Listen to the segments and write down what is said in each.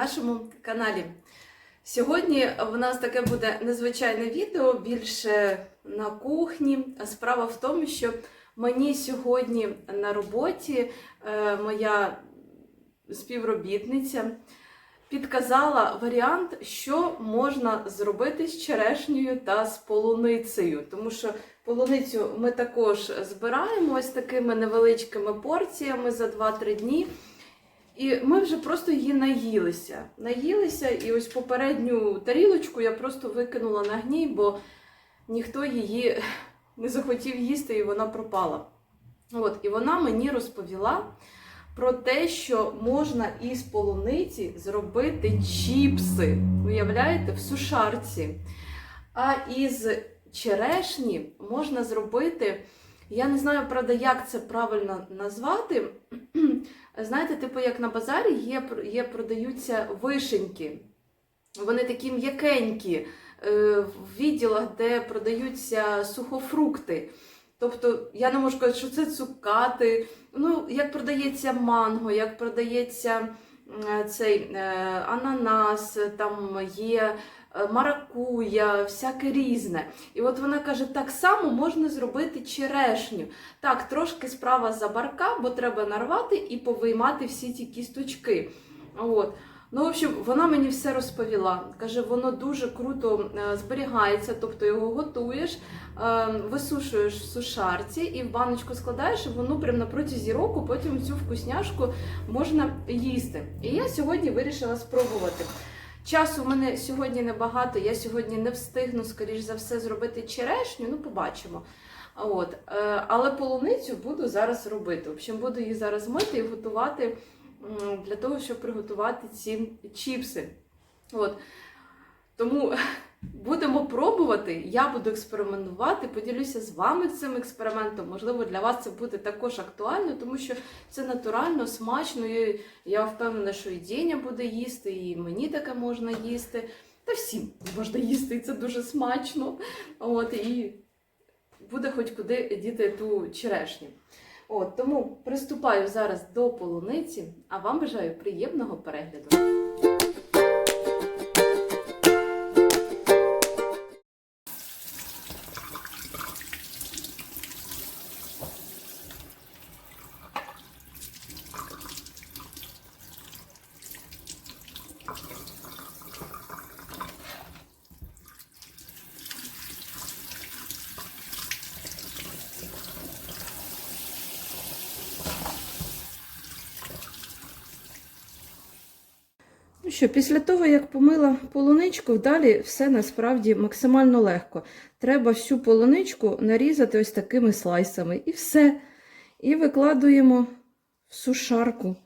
Нашому каналі. Сьогодні в нас таке буде незвичайне відео, більше на кухні. Справа в тому, що мені сьогодні на роботі е, моя співробітниця підказала варіант, що можна зробити з черешнею та з полуницею. Тому що полуницю ми також збираємо ось такими невеличкими порціями за 2-3 дні. І ми вже просто її наїлися. Наїлися, і ось попередню тарілочку я просто викинула на гній, бо ніхто її не захотів їсти, і вона пропала. От, і вона мені розповіла про те, що можна із полуниці зробити чіпси. Уявляєте, в сушарці. А із черешні можна зробити. Я не знаю, правда, як це правильно назвати. Знаєте, типу, як на базарі є, є продаються вишеньки. Вони такі м'якенькі е, в відділах, де продаються сухофрукти. Тобто, я не можу сказати, що це цукати. Ну, як продається манго, як продається цей е, ананас, там є маракуя, всяке різне. І от вона каже, так само можна зробити черешню. Так, трошки справа за барка, бо треба нарвати і повиймати всі ті кісточки. От. Ну, в общем, вона мені все розповіла. Каже, воно дуже круто е, зберігається, тобто його готуєш, е, висушуєш в сушарці і в баночку складаєш, і воно прямо на протязі року потім цю вкусняшку можна їсти. І я сьогодні вирішила спробувати. Часу в мене сьогодні небагато, я сьогодні не встигну, скоріш за все, зробити черешню, ну побачимо. От. Е, Але полуницю буду зараз робити. В общем, буду її зараз мити і готувати для того, щоб приготувати ці чіпси. От. Тому будемо пробувати, я буду експериментувати, поділюся з вами цим експериментом. Можливо, для вас це буде також актуально, тому що це натурально, смачно. І я впевнена, що і Дєня буде їсти, і мені таке можна їсти. Та всім можна їсти, і це дуже смачно. От, і буде хоч куди діти ту черешню. От, тому приступаю зараз до полуниці, а вам бажаю приємного перегляду. Що, після того, як помила полуничку, далі все насправді максимально легко. Треба всю полуничку нарізати ось такими слайсами. І все. І викладуємо в сушарку.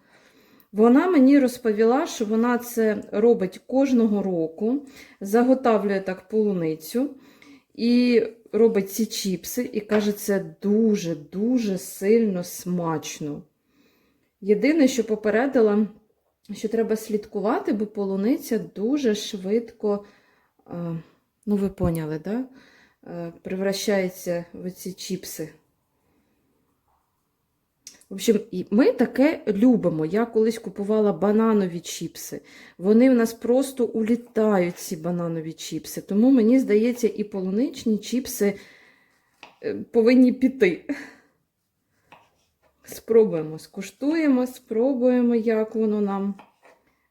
Вона мені розповіла, що вона це робить кожного року, заготавлює так полуницю і робить ці чіпси, і каже, це дуже-дуже сильно смачно. Єдине, що попередила, що треба слідкувати, бо полуниця дуже швидко, е, ну ви поняли, да? Е, превращається в ці чіпси. В общем, ми таке любимо. Я колись купувала бананові чіпси. Вони в нас просто улітають, ці бананові чіпси. Тому мені здається, і полуничні чіпси е, повинні піти. Спробуємо, скуштуємо, спробуємо, як воно нам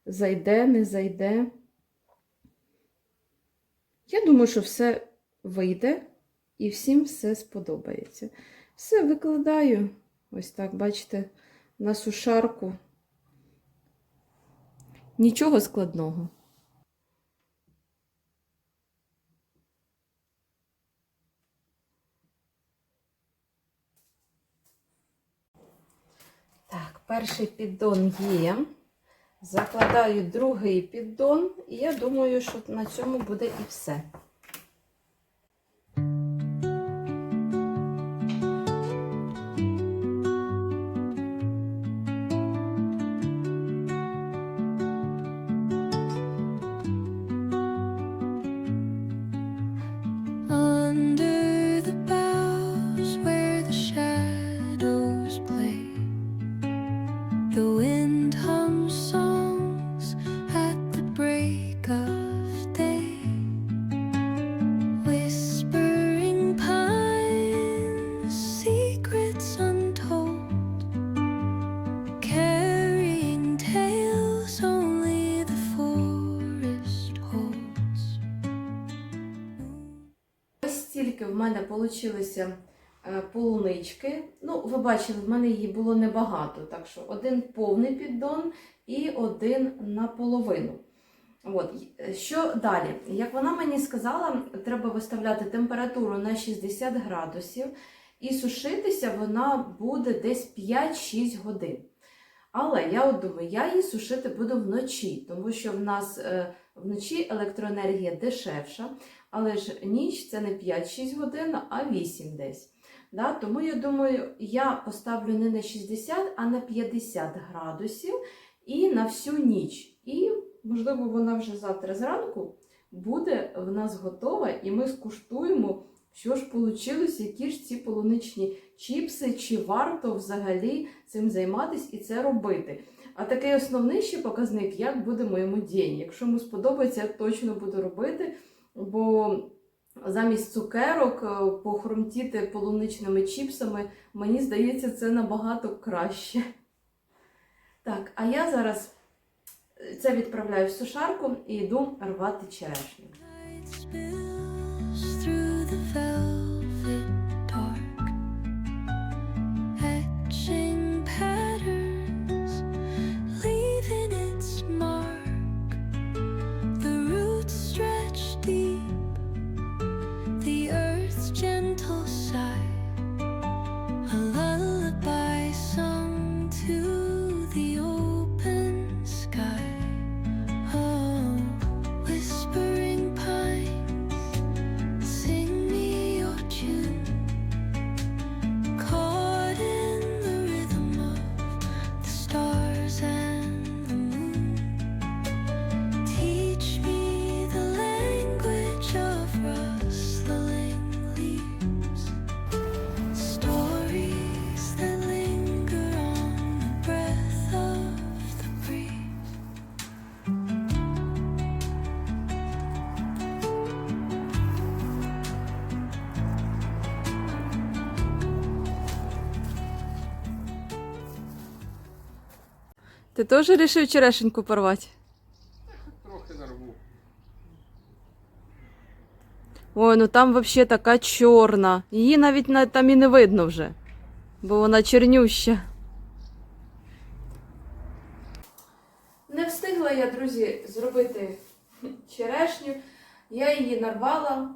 зайде, не зайде. Я думаю, що все вийде і всім все сподобається. Все викладаю, ось так, бачите, на сушарку. Нічого складного. Так, перший піддон є. Закладаю другий піддон, і я думаю, що на цьому буде і все. Получилися е, полунички. Ну, ви бачили, в мене її було небагато, так що один повний піддон і один наполовину. От. Що далі? Як вона мені сказала, треба виставляти температуру на 60 градусів, і сушитися вона буде десь 5-6 годин. Але я от думаю, я її сушити буду вночі, тому що в нас е, вночі електроенергія дешевша, але ж ніч це не 5-6 годин, а 8 десь. Да? Тому я думаю, я поставлю не на 60, а на 50 градусів і на всю ніч. І, можливо, вона вже завтра зранку буде в нас готова, і ми скуштуємо, що ж вийшло, які ж ці полуничні чіпси, чи варто взагалі цим займатися і це робити. А такий основний ще показник, як буде моєму день. Якщо йому сподобається, я точно буду робити, бо замість цукерок е, похрумтіти полуничними чіпсами, мені здається, це набагато краще. Так, а я зараз е, це відправляю в сушарку і йду рвати черешню. Ти теж вирішив черешеньку порвати? Трохи нарву. Ой, ну там взагалі така чорна. Її навіть на- там і не видно вже, бо вона чорнюща. Не встигла я, друзі, зробити черешню. Я її нарвала,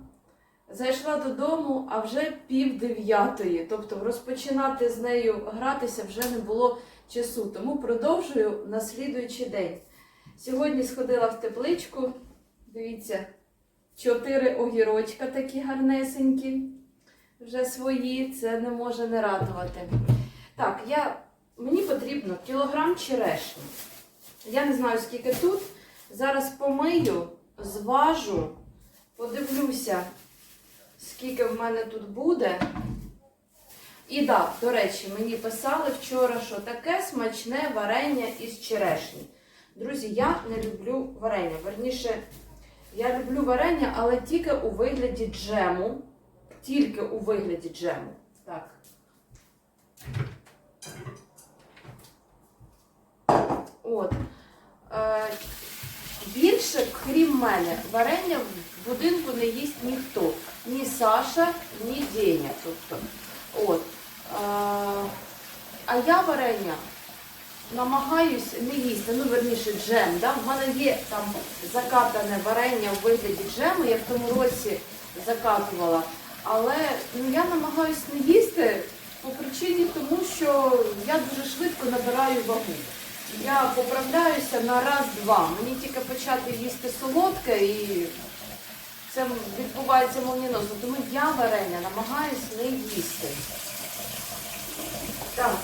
зайшла додому, а вже пів дев'ятої. Тобто розпочинати з нею гратися вже не було часу. Тому продовжую на слідуючий день. Сьогодні сходила в тепличку. Дивіться, чотири огірочка такі гарнесенькі. Вже свої, це не може не радувати. Так, я, мені потрібно кілограм черешні. Я не знаю, скільки тут. Зараз помию, зважу, подивлюся, скільки в мене тут буде. І так, до речі, мені писали вчора, що таке смачне варення із черешні. Друзі, я не люблю варення. Верніше, я люблю варення, але тільки у вигляді джему. Тільки у вигляді джему. Так. От. Е, більше, крім мене, варення в будинку не їсть ніхто. Ні Саша, ні Деня. Тобто, от. А я варення намагаюсь не їсти, ну верніше джем. Да? В мене є там закатане варення у вигляді джему, я в тому році закатувала. Але ну, я намагаюсь не їсти по причині тому, що я дуже швидко набираю вагу. Я поправляюся на раз-два. Мені тільки почати їсти солодке і це відбувається молніносно. Тому я варення намагаюсь не їсти. Так.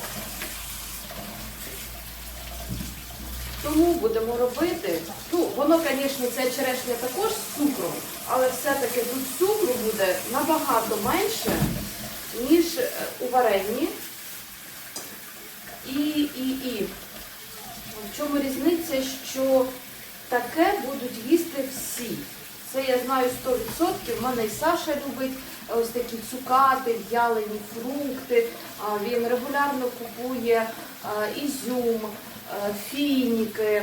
Тому будемо робити. Ну, воно, звісно, це черешня також з цукром, але все-таки тут цукру буде набагато менше, ніж е, у варенні. І, і, і. В чому різниця, що таке будуть їсти всі. Це я знаю 100%. В мене і Саша любить ось такі цукати, в'ялені фрукти. Він регулярно купує ізюм, фініки,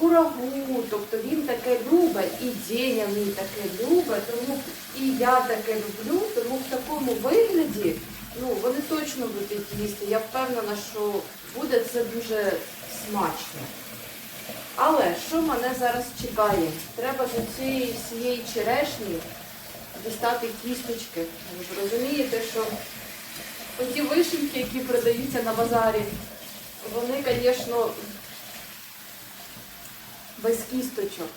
курагу. Тобто він таке любить, і Деня мій таке любить. Тому І я таке люблю, тому в такому вигляді ну, вони точно будуть їсти. Я впевнена, що буде це дуже смачно. Але що мене зараз чекає? Треба з цієї всієї черешні дістати кісточки. Ви розумієте, що оті вишеньки, які продаються на базарі, вони, звісно, без кісточок.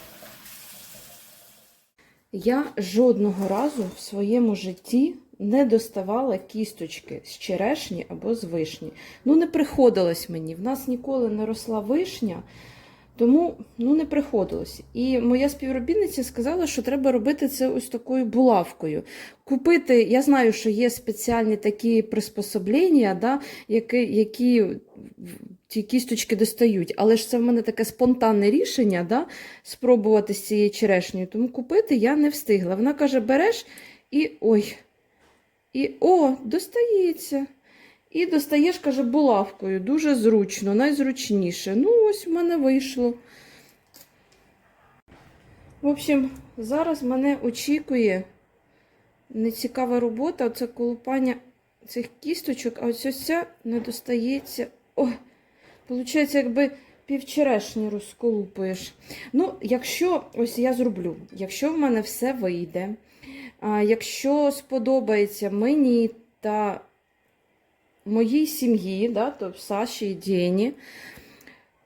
Я жодного разу в своєму житті не доставала кісточки з черешні або з вишні. Ну, не приходилось мені. В нас ніколи не росла вишня, тому ну, не приходилось. І моя співробітниця сказала, що треба робити це ось такою булавкою. Купити, я знаю, що є спеціальні такі приспособлення, да, які, які ті кісточки достають. Але ж це в мене таке спонтанне рішення да, спробувати з цією черешнею. Тому купити я не встигла. Вона каже: береш і ой. І о, достається. І достаєш, каже, булавкою. Дуже зручно, найзручніше. Ну, ось в мене вийшло. В общем, зараз мене очікує нецікава робота. Оце колупання цих кісточок, а ось ось ця не достається. Ой, виходить, якби півчерешні розколупуєш. Ну, якщо ось я зроблю, якщо в мене все вийде, якщо сподобається мені та моїй сім'ї, да, то Саші і Дені,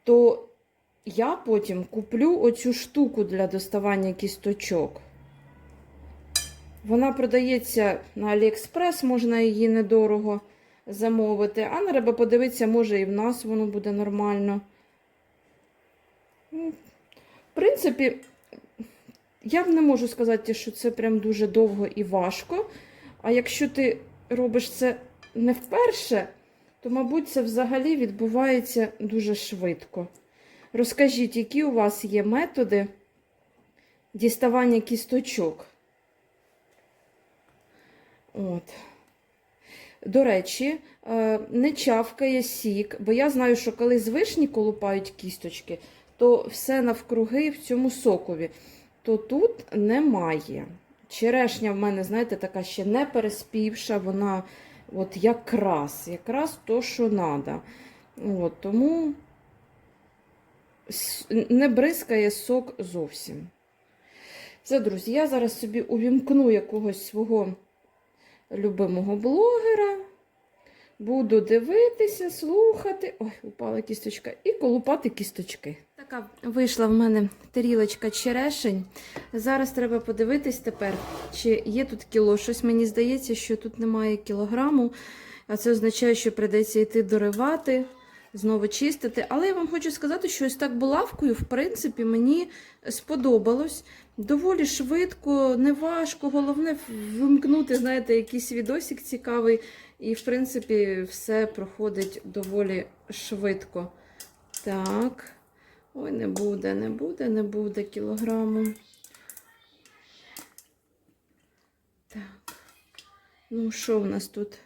то я потім куплю оцю штуку для доставання кісточок. Вона продається на Аліекспрес, можна її недорого замовити. А треба подивитися, може і в нас воно буде нормально. Ну, В принципі, я не можу сказати, що це прям дуже довго і важко. А якщо ти робиш це не вперше, то, мабуть, це взагалі відбувається дуже швидко. Розкажіть, які у вас є методи діставання кісточок? От. До речі, е, не чавкає сік, бо я знаю, що коли з вишні колупають кісточки, то все навкруги в цьому сокові. То тут немає. Черешня в мене, знаєте, така ще не переспівша, вона от якраз, якраз то, що треба. От, тому не бризкає сок зовсім. Це, друзі, я зараз собі увімкну якогось свого любимого блогера. Буду дивитися, слухати. Ой, упала кісточка. І колупати кісточки. Така вийшла в мене тарілочка черешень. Зараз треба подивитись тепер, чи є тут кіло. Щось мені здається, що тут немає кілограму, а це означає, що прийдеться йти доривати, знову чистити. Але я вам хочу сказати, що ось так булавкою, в принципі, мені сподобалось. Доволі швидко, неважко. Головне вимкнути, знаєте, якийсь відосик цікавий. І, в принципі, все проходить доволі швидко. Так. Ой, не буде, не буде, не буде кілограму. Так. Ну, що в нас тут?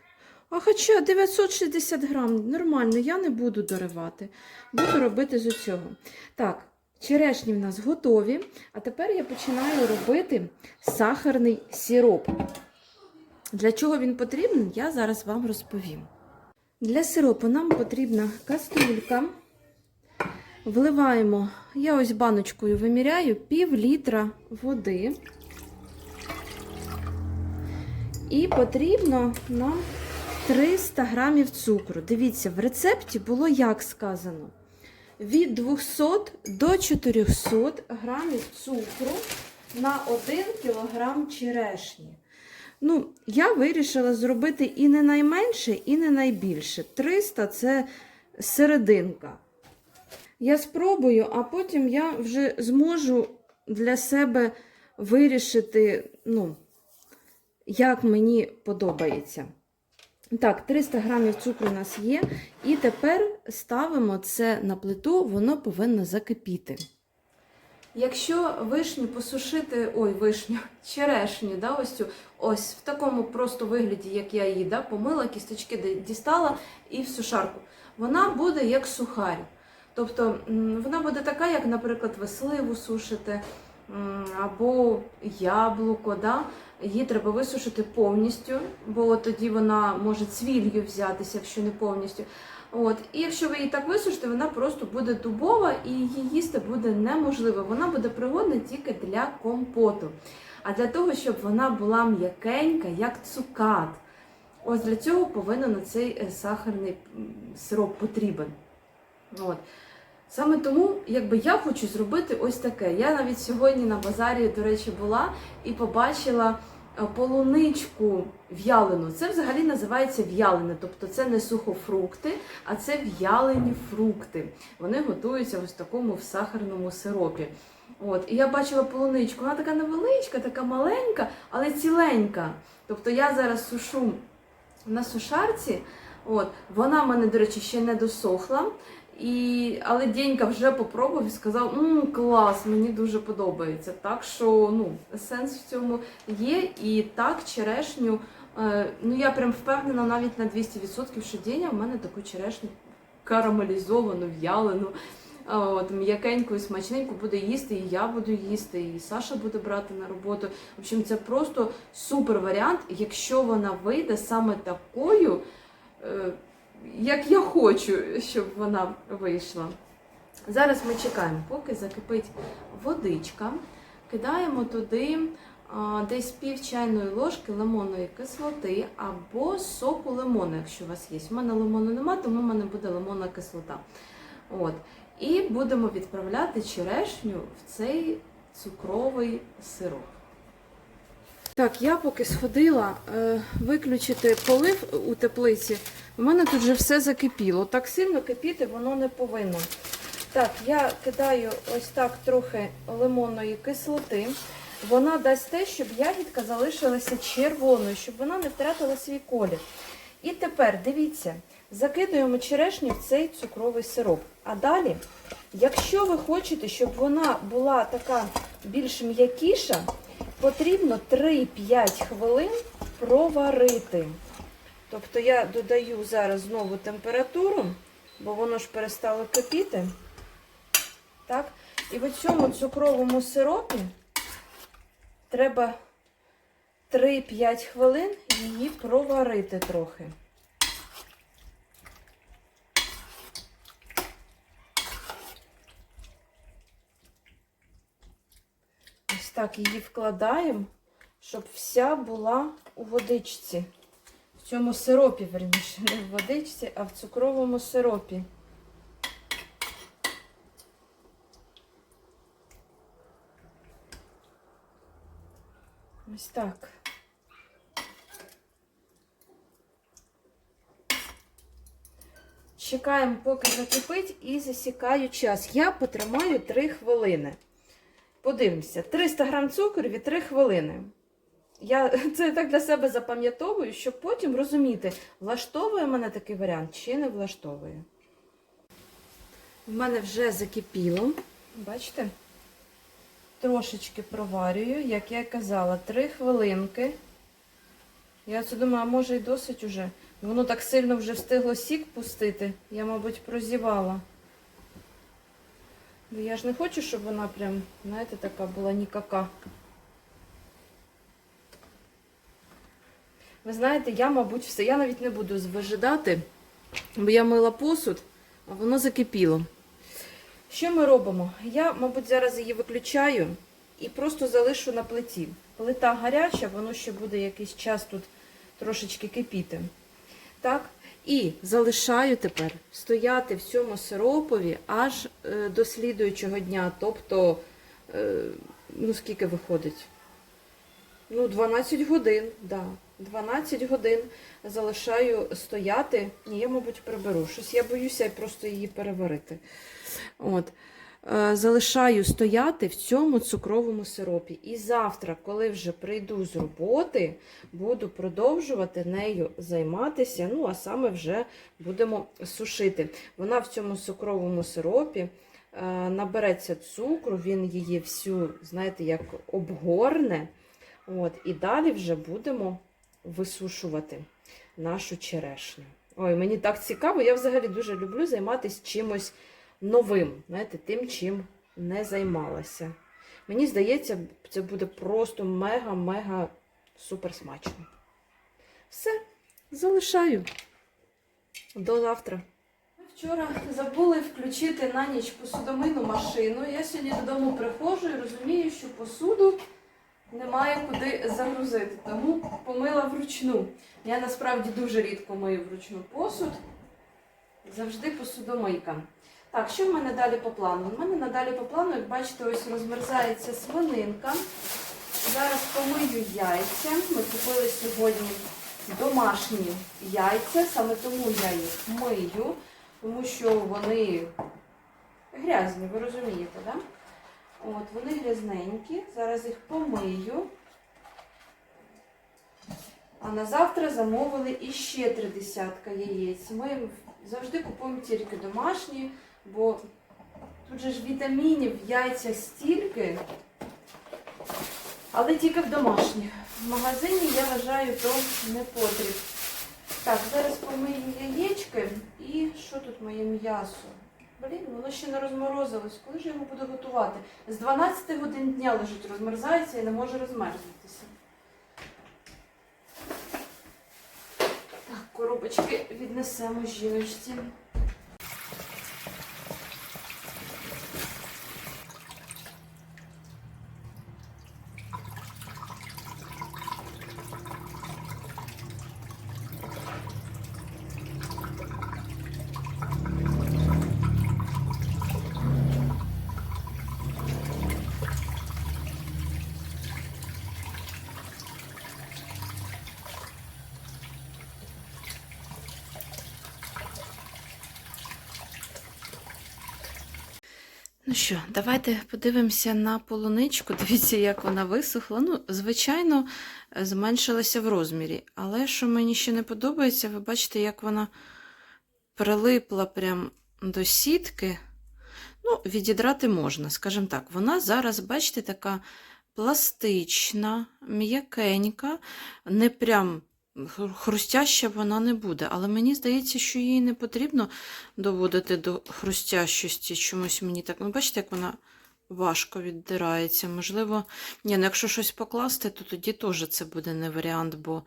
А хоча 960 грам, нормально, я не буду доривати. Буду робити з цього. Так, черешні в нас готові. А тепер я починаю робити сахарний сироп. Для чого він потрібен, я зараз вам розповім. Для сиропу нам потрібна каструлька. Вливаємо, я ось баночкою виміряю пів літра води. І потрібно нам 300 грамів цукру. Дивіться, в рецепті було як сказано: від 200 до 400 грамів цукру на 1 кілограм черешні. Ну, я вирішила зробити і не найменше, і не найбільше. 300 це серединка. Я спробую, а потім я вже зможу для себе вирішити, ну, як мені подобається. Так, 300 грамів цукру у нас є. І тепер ставимо це на плиту, воно повинно закипіти. Якщо вишню посушити, ой, вишню, черешню, да, ось цю, ось в такому просто вигляді, як я її да, помила, кісточки дістала і в сушарку, вона буде як сухарь. Тобто вона буде така, як, наприклад, ви сушите, або яблуко, да? її треба висушити повністю, бо тоді вона може цвіллю взятися, якщо не повністю. От. І якщо ви її так висушите, вона просто буде дубова і її їсти буде неможливо. Вона буде пригодна тільки для компоту. А для того, щоб вона була м'якенька, як цукат. Ось для цього повинен цей е, сахарний сироп потрібен. От. Саме тому, якби я хочу зробити ось таке. Я навіть сьогодні на базарі, до речі, була і побачила полуничку в'ялену. Це взагалі називається в'ялене, тобто це не сухофрукти, а це в'ялені фрукти. Вони готуються ось в такому в сахарному сиропі. От, і я бачила полуничку, вона така невеличка, така маленька, але ціленька. Тобто я зараз сушу на сушарці. От, вона в мене, до речі, ще не досохла. І, але Денька вже попробував і сказав, М, клас, мені дуже подобається. Так що ну, сенс в цьому є. І так, черешню, е, ну я прям впевнена навіть на 200%, що Деня в мене таку черешню карамелізовану, в'ялену. От, м'якеньку і смачненьку буде їсти, і я буду їсти, і Саша буде брати на роботу. В общем, це просто супер варіант, якщо вона вийде саме такою, е, як я хочу, щоб вона вийшла. Зараз ми чекаємо, поки закипить водичка. Кидаємо туди а, десь пів чайної ложки лимонної кислоти або соку лимону, якщо у вас є. У мене лимону нема, тому в мене буде лимонна кислота. От. І будемо відправляти черешню в цей цукровий сироп. Так, я поки сходила е, виключити полив у теплиці. У мене тут вже все закипіло. Так сильно кипіти воно не повинно. Так, я кидаю ось так трохи лимонної кислоти. Вона дасть те, щоб ягідка залишилася червоною, щоб вона не втратила свій колір. І тепер дивіться, закидуємо черешню в цей цукровий сироп. А далі, якщо ви хочете, щоб вона була така більш м'якіша, потрібно 3-5 хвилин проварити. Тобто я додаю зараз знову температуру, бо воно ж перестало кипіти. Так? І в цьому цукровому сиропі треба 3-5 хвилин її проварити трохи. Так її вкладаємо, щоб вся була у водичці. В цьому сиропі, верніше, не в водичці, а в цукровому сиропі. Ось так. Чекаємо, поки закипить, і засікаю час. Я потримаю 3 хвилини. Подивимося, 300 грам цукру від 3 хвилини. Я це так для себе запам'ятовую, щоб потім розуміти, влаштовує мене такий варіант чи не влаштовує. В мене вже закипіло. Бачите? Трошечки проварюю, як я казала, 3 хвилинки. Я це думаю, а може і досить уже. Воно так сильно вже встигло сік пустити. Я, мабуть, прозівала. Бо я ж не хочу, щоб вона прям, знаєте, така була нікака. Ви знаєте, я, мабуть, все. Я навіть не буду вижидати, бо я мила посуд, а воно закипіло. Що ми робимо? Я, мабуть, зараз її виключаю і просто залишу на плиті. Плита гаряча, воно ще буде якийсь час тут трошечки кипіти. Так? І залишаю тепер стояти в цьому сиропові аж е, до слідуючого дня. Тобто, е, ну скільки виходить? Ну, 12 годин, да. 12 годин залишаю стояти. Ні, я, мабуть, приберу. Щось я боюся просто її переварити. От. Е, Залишаю стояти в цьому цукровому сиропі. І завтра, коли вже прийду з роботи, буду продовжувати нею займатися. Ну, а саме вже будемо сушити. Вона в цьому цукровому сиропі е, набереться цукру, він її всю, знаєте, як обгорне. От, і далі вже будемо висушувати нашу черешню. Ой, мені так цікаво, я взагалі дуже люблю займатися чимось новим, знаєте, тим, чим не займалася. Мені здається, це буде просто мега-мега супер смачно. Все, залишаю. До завтра. Вчора забули включити на ніч посудомийну машину. Я сьогодні додому приходжу і розумію, що посуду немає куди загрузити, тому помила вручну. Я насправді дуже рідко мию вручну посуд. Завжди посудомийка. Так, що в мене далі по плану? У мене надалі по плану, як бачите, ось розмерзається свининка. Зараз помию яйця. Ми купили сьогодні домашні яйця, саме тому я їх мию, тому що вони грязні, ви розумієте? Да? От, вони грязненькі. Зараз їх помию. А на завтра замовили іще три десятка яєць. Ми завжди купуємо тільки домашні, бо тут же ж вітамінів в яйцях стільки, але тільки в домашніх. В магазині я вважаю, то не потріб. Так, зараз помию яєчки і що тут моє м'ясо? Блін, воно ще не розморозилось. Коли ж я його буду готувати? З 12 годин дня лежить, розмерзається і не може розмерзнутися. Так, коробочки віднесемо жіночці. Що, давайте подивимося на полуничку. Дивіться, як вона висохла. Ну, звичайно, зменшилася в розмірі. Але що мені ще не подобається, ви бачите, як вона прилипла прям до сітки. Ну, відідрати можна, скажімо так. Вона зараз, бачите, така пластична, м'якенька, не прям хрустяща вона не буде. Але мені здається, що їй не потрібно доводити до хрустящості. Чомусь мені так. Ну, бачите, як вона важко віддирається. Можливо, ні, ну якщо щось покласти, то тоді теж це буде не варіант, бо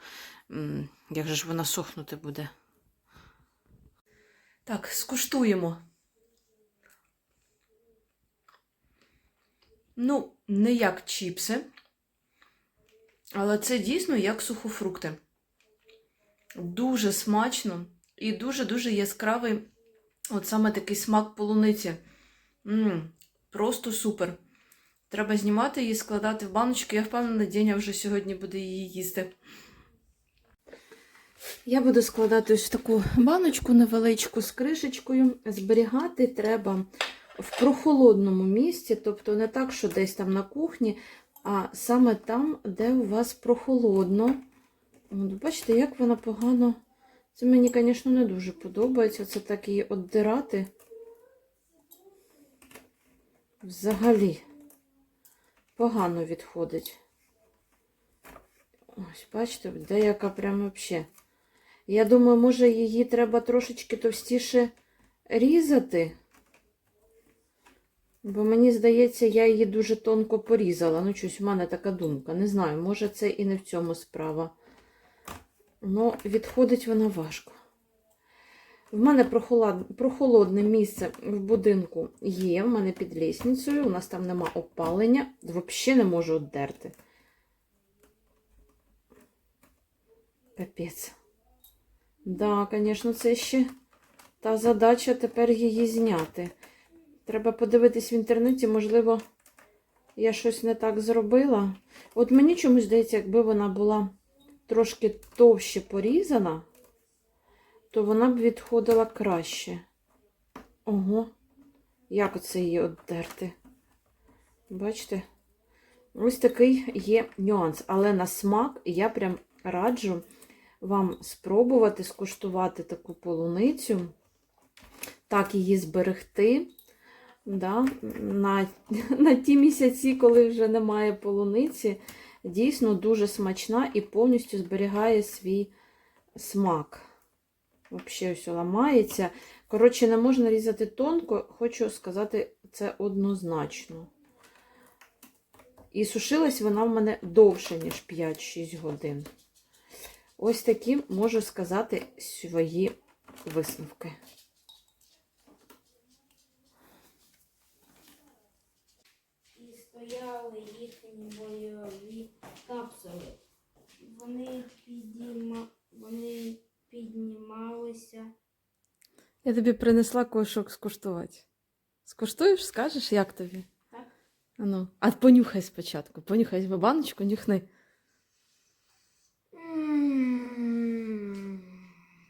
як же ж вона сохнути буде. Так, скуштуємо. Ну, не як чіпси, але це дійсно як сухофрукти. Дуже смачно і дуже-дуже яскравий от саме такий смак полуниці. м просто супер. Треба знімати її, складати в баночки. Я впевнена, Деня вже сьогодні буде її їсти. Я буду складати ось в таку баночку невеличку з кришечкою. Зберігати треба в прохолодному місці, тобто не так, що десь там на кухні, а саме там, де у вас прохолодно. От, бачите, як вона погано. Це мені, звісно, не дуже подобається. Це так її оддирати. Взагалі погано відходить. Ось, бачите, деяка прямо взагалі. Я думаю, може її треба трошечки товстіше різати. Бо мені здається, я її дуже тонко порізала. Ну, щось в мене така думка. Не знаю, може це і не в цьому справа. Ну, відходить вона важко. В мене прохолодне місце в будинку є. В мене під лісницею. У нас там нема опалення. Взагалі не можу оддерти. Капець. Да, звісно, це ще та задача тепер її зняти. Треба подивитись в інтернеті, можливо, я щось не так зробила. От мені чомусь здається, якби вона була трошки товще порізана, то вона б відходила краще. Ого, як оце її оддерти? Бачите? Ось такий є нюанс. Але на смак я прям раджу вам спробувати скуштувати таку полуницю, так її зберегти. Да, на, на ті місяці, коли вже немає полуниці, дійсно дуже смачна і повністю зберігає свій смак. Взагалі, все ламається. Коротше, не можна різати тонко, хочу сказати це однозначно. І сушилась вона в мене довше, ніж 5-6 годин. Ось такі можу сказати свої висновки. і стояли їхні бойові капсули. Вони, підійма... Вони піднімалися. Я тобі принесла кошок скуштувати. Скуштуєш, скажеш, як тобі? Так. Ану. А понюхай спочатку. Понюхай візьми баночку, нюхни.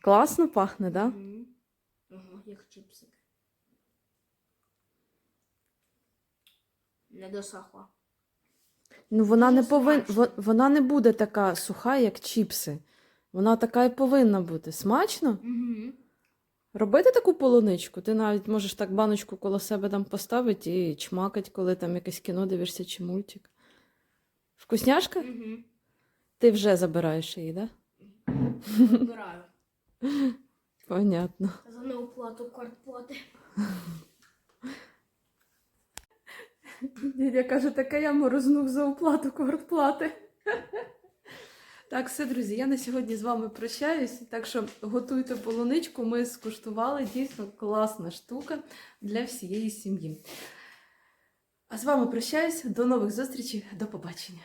Класно пахне, так? Да? Ого, як чипсик. Не досохла. Ну, вона не повинна, вона не буде така суха, як чіпси. Вона така і повинна бути. Смачно? Угу. Робити таку полуничку. Ти навіть можеш так баночку коло себе там поставити і чмакать, коли там якесь кіно дивишся чи мультик. Вкусняшка? Угу. Ти вже забираєш її, так? Да? Понятно. За неоплату квартплати. Дідя каже, таке я морознув за оплату квартплати. Так, все, друзі, я на сьогодні з вами прощаюсь. Так що готуйте полуничку. Ми скуштували дійсно класна штука для всієї сім'ї. А з вами прощаюсь. До нових зустрічей, до побачення.